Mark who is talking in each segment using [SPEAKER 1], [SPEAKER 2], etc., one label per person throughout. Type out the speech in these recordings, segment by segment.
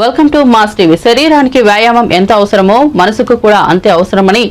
[SPEAKER 1] Welcome to mass TV శరీరానికి వ్యాయామం ఎంత అవసరమో మనసుకు కూడా అంతే అవసరమని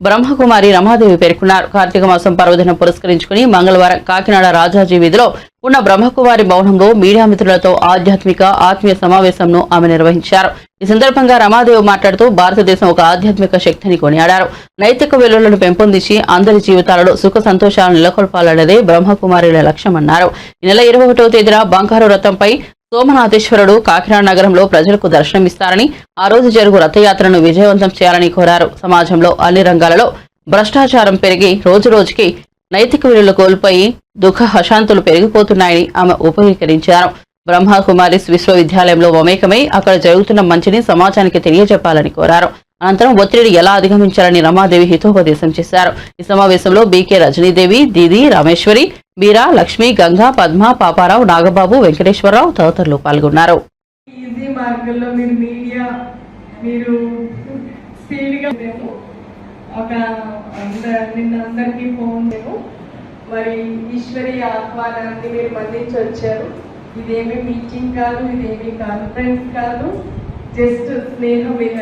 [SPEAKER 1] బ్రహ్మకుమారి రమాదేవి పేర్కొన్నారు. కార్తీక మాసం పర్వదినం పురస్కరించుకుని మంగళవారం కాకినాడ రాజాజీ వీధిలో ఉన్న బ్రహ్మకుమారి భవనంలో మీడియా మిత్రులతో ఆధ్యాత్మిక ఆత్మీయ సమావేశంను ఆమె నిర్వహించారు. ఈ సందర్భంగా రమాదేవి మాట్లాడుతూ భారతదేశం ఒక ఆధ్యాత్మిక శక్తిని కొనియాడారు. నైతిక విలువలను పెంపొందించి అందరి జీవితాలలో సుఖ సంతోషాలను నెలకొల్పాలన్నదే బ్రహ్మకుమారిల లక్ష్యమన్నారు. ఈ నెల ఇరవై ఒకటో తేదీన బంగారు రథంపై సోమనాథేశ్వరుడు కాకినాడ నగరంలో ప్రజలకు దర్శనమిస్తారని ఆ రోజు జరుగు రథయాత్రను విజయవంతం చేయాలని కోరారు. సమాజంలో అన్ని రంగాలలో భ్రష్టాచారం పెరిగి రోజు రోజుకి నైతిక విలువలు కోల్పోయి దుఃఖ హశాంతులు పెరిగిపోతున్నాయని ఆమె ఉపయోగించారు బ్రహ్మకుమారిస్ విశ్వవిద్యాలయంలో మమేకమై అక్కడ జరుగుతున్న మంచిని సమాజానికి తెలియజెప్పాలని కోరారు. అనంతరం ఒత్తిడి ఎలా అధిగమించాలని రమాదేవి హితోపదేశం చేశారు. ఈ సమావేశంలో బీకే రజనీదేవి దీది రామేశ్వరి బీరా లక్ష్మి గంగా పద్మ పాపారావు నాగబాబు వెంకటేశ్వరరావు తదితరులు పాల్గొన్నారు.
[SPEAKER 2] ఈజీ మార్గంలో మీరు మీడియా మీరు స్పీడ్గా మేము ఒక అంద నిన్న అందరికీ ఫోన్ మేము మరి ఈశ్వరి ఆహ్వానాన్ని మీరు మన్నించి వచ్చారు. ఇదేమి మీటింగ్ కాదు ఇదేమి కాన్ఫరెన్స్ కాదు. జస్ట్ స్నేహ విహ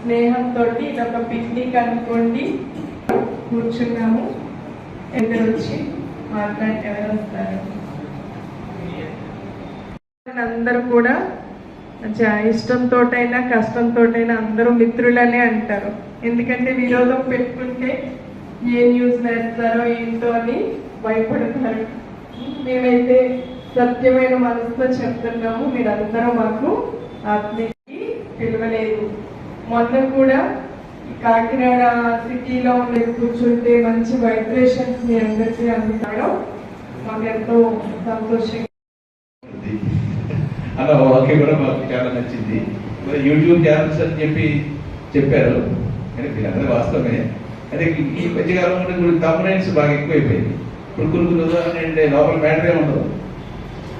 [SPEAKER 2] స్నేహంతో ఇది ఒక పిక్నిక్ అనుకోండి. కూర్చున్నాము. ఎవరు వచ్చి మాట్లాడి ఎవరు వస్తారు. అందరూ కూడా చా- ఇష్టంతోటైనా కష్టంతోటైనా అందరూ మిత్రులనే అంటారు. ఎందుకంటే విరోధం పెట్టుకుంటే ఏ న్యూస్ వేస్తారో ఏంటో అని భయపడతారు. మేమైతే సత్యమైన మనసుతో చెప్తున్నాము. మీరందరూ మాకు ఆత్మీయ పిలవలేదు మొన్న కూడా కాకినాడ సిటీలో ఉండే కూర్చుంటే మంచి వైబ్రేషన్స్ మీ అందరికీ అందుతాడు మాకు ఎంతో సంతోషంగా
[SPEAKER 3] ఉంది. వాక్యం కూడా మాకు చాలా నచ్చింది. యూట్యూబ్ ఛానల్స్ అని చెప్పి చెప్పారు. కానీ మీరందరూ వాస్తవమే. అదే ఈ- మధ్యకాలంలో ఇప్పుడు కంప్లైంట్స్ బాగా ఎక్కువైపోయింది ఇప్పుడు కొన్ని కొన్ని ఉదాహరణ ఏంటంటే లోపల మ్యాటరే ఉండదు.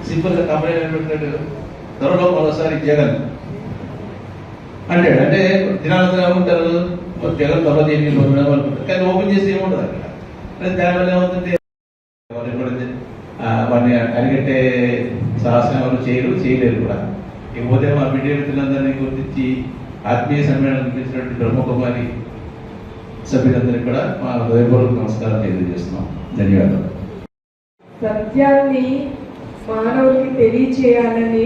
[SPEAKER 3] సింపుల్గా కంప్లైంట్ పెట్టినట్టు త్వరలో మరోసారి జగన్. అంటాడు. అంటే దినాలు ఏమంటారు మరి తర్వాత త్వరలో అనుకుంటారు కానీ ఓపెన్ చేసి ఏముండదు అక్కడ. అంటే దానివల్ల ఏమవుతుంది? వాడిని అరిగట్టే సాహసం ఎవరు చేయరు చేయలేరు కూడా. ఇకపోతే మా మీడియా మిత్రులందరినీ గుర్తించి ఆత్మీయ సమ్మేళనం పిలిచినటువంటి బ్రహ్మకుమారి సభ్యులందరికీ కూడా మా హృదయపూర్వక నమస్కారం తెలియజేస్తున్నాం. ధన్యవాదాలు.
[SPEAKER 2] సత్యాన్ని మానవుడికి తెలియచేయాలని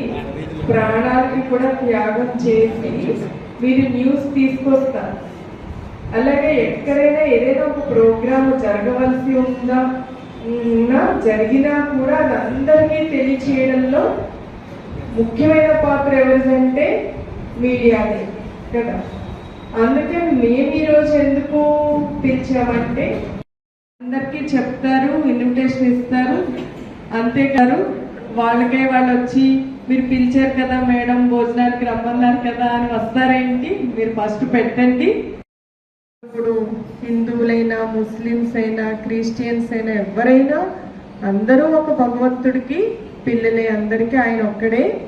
[SPEAKER 2] ప్రాణాలకి కూడా త్యాగం చేసి మీరు న్యూస్ తీసుకొస్తారు. అలాగే ఎక్కడైనా ఏదైనా ఒక ప్రోగ్రామ్ జరగవలసి ఉందా? ఉన్నా జరిగినా కూడా అది అందరికీ తెలియచేయడంలో ముఖ్యమైన పాత్ర ఎవరిదంటే మీడియాదే కదా? అందుకే మేము ఈరోజు ఎందుకు పిలిచామంటే అందరికీ చెప్తారు ఇన్విటేషన్ ఇస్తారు. అంతేకాదు వాళ్ళకే వాళ్ళు వచ్చి మీరు పిలిచారు కదా మేడం భోజనానికి రమ్మన్నారు కదా అని వస్తారేంటి? మీరు ఫస్ట్ పెట్టండి. ఇప్పుడు హిందువులైనా ముస్లిమ్స్ అయినా క్రిస్టియన్స్ అయినా ఎవరైనా అందరూ ఒక భగవంతుడికి పిల్లలే. అందరికీ ఆయన ఒక్కడే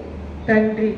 [SPEAKER 2] తండ్రి.